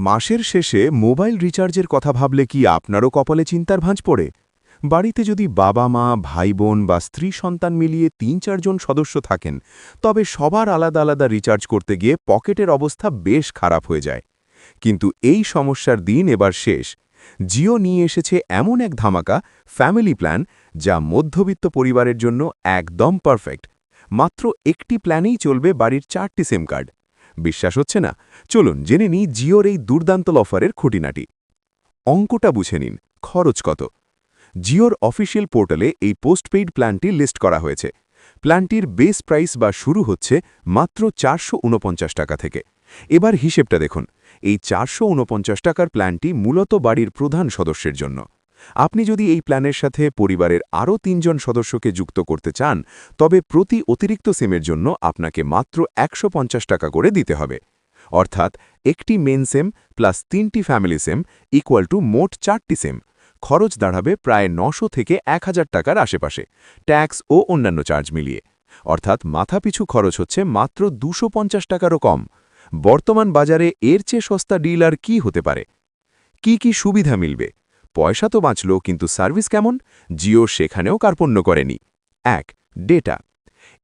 মাসের শেষে মোবাইল রিচার্জের কথা ভাবলে কি আপনারও কপালে চিন্তার ভাঁজ পড়ে? বাড়িতে যদি বাবা মা ভাই বোন বা স্ত্রী সন্তান মিলিয়ে তিন চারজন সদস্য থাকেন, তবে সবার আলাদা আলাদা রিচার্জ করতে গিয়ে পকেটের অবস্থা বেশ খারাপ হয়ে যায়। কিন্তু এই সমস্যার দিন এবার শেষ। জিও নিয়ে এসেছে এমন এক ধামাকা, ফ্যামিলি প্ল্যান, যা মধ্যবিত্ত পরিবারের জন্য একদম পারফেক্ট। মাত্র একটি প্ল্যানেই চলবে বাড়ির চারটি সিম কার্ড। বিশ্বাস হচ্ছে না। চলুন জেনে নিই জিওর এই দুর্দান্ত অফারের খুঁটিনাটি। অঙ্কটা বুঝে নিন, খরচ কত? জিওর অফিসিয়াল পোর্টালে এই পোস্টপেইড প্ল্যানটি লিস্ট করা হয়েছে। প্ল্যানটির বেস প্রাইস বা শুরু হচ্ছে মাত্র চারশো ঊনপঞ্চাশ টাকা থেকে। এবার হিসেবটা দেখুন, এই চারশো ঊনপঞ্চাশ টাকার প্ল্যানটি মূলত বাড়ির প্রধান সদস্যের জন্য। আপনি যদি এই প্ল্যানের সাথে পরিবারের আরও তিনজন সদস্যকে যুক্ত করতে চান, তবে প্রতি অতিরিক্ত সিমের জন্য আপনাকে মাত্র একশো পঞ্চাশ টাকা করে দিতে হবে। অর্থাৎ একটি মেন সেম প্লাস তিনটি ফ্যামিলি সেম ইকুয়াল টু মোট চারটি সেম। খরচ দাঁড়াবে প্রায় নশো থেকে এক হাজার টাকার আশেপাশে, ট্যাক্স ও অন্যান্য চার্জ মিলিয়ে। অর্থাৎ মাথাপিছু খরচ হচ্ছে মাত্র দুশো টাকারও কম। বর্তমান বাজারে এর চেয়ে সস্তা ডিল আর কী হতে পারে? কি কি সুবিধা মিলবে? পয়সা তো বাঁচল, কিন্তু সার্ভিস কেমন? জিও সেখানেও কার্পণ্য করেনি। এক, ডেটা।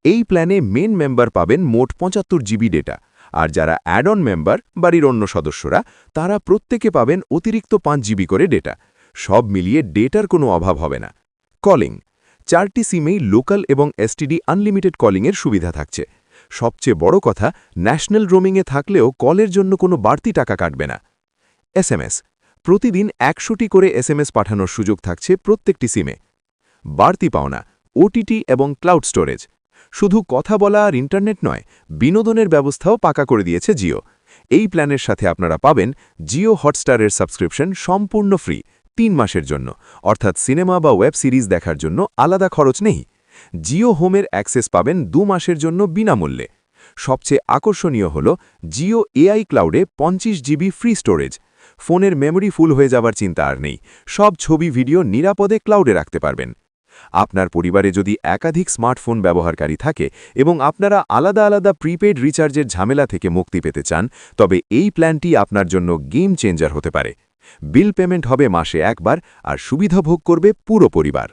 এই প্ল্যানে মেন মেম্বার পাবেন মোট পঁচাত্তর জিবি ডেটা, আর যারা অ্যাড অন মেম্বার, বাড়ির অন্য সদস্যরা, তারা প্রত্যেকে পাবেন অতিরিক্ত পাঁচ জিবি করে ডেটা। সব মিলিয়ে ডেটার কোনো অভাব হবে না। কলিং। চারটি সিমেই লোকাল এবং এসটিডি আনলিমিটেড কলিংয়ের সুবিধা থাকছে। সবচেয়ে বড় কথা, ন্যাশনাল রোমিংয়ে থাকলেও কলের জন্য কোনো বাড়তি টাকা কাটবে না। এসএমএস প্রতিদিন একশোটি করে এসএমএস পাঠানোর সুযোগ থাকছে প্রত্যেকটি সিমে। বাড়তি পাওনা, ওটিটি এবং ক্লাউড স্টোরেজ। শুধু কথা বলা আর ইন্টারনেট নয়, বিনোদনের ব্যবস্থাও পাকা করে দিয়েছে জিও। এই প্ল্যানের সাথে আপনারা পাবেন জিও হটস্টারের সাবস্ক্রিপশন সম্পূর্ণ ফ্রি তিন মাসের জন্য। অর্থাৎ সিনেমা বা ওয়েব সিরিজ দেখার জন্য আলাদা খরচ নেই। জিও হোমের অ্যাক্সেস পাবেন দু মাসের জন্য বিনামূল্যে। সবচেয়ে আকর্ষণীয় হল জিও এআই ক্লাউডে পঞ্চিশ জিবি ফ্রি স্টোরেজ ফোনের মেমোরি ফুল হয়ে যাওয়ার চিন্তা আর নেই। সব ছবি ভিডিও নিরাপদে ক্লাউডে রাখতে পারবেন। আপনার পরিবারে যদি একাধিক স্মার্টফোন ব্যবহারকারী থাকে এবং আপনারা আলাদা আলাদা প্রিপেড রিচার্জের ঝামেলা থেকে মুক্তি পেতে চান, তবে এই প্ল্যানটি আপনার জন্য গেম চেঞ্জার হতে পারে। বিল পেমেন্ট হবে মাসে একবার আর সুবিধা ভোগ করবে পুরো পরিবার।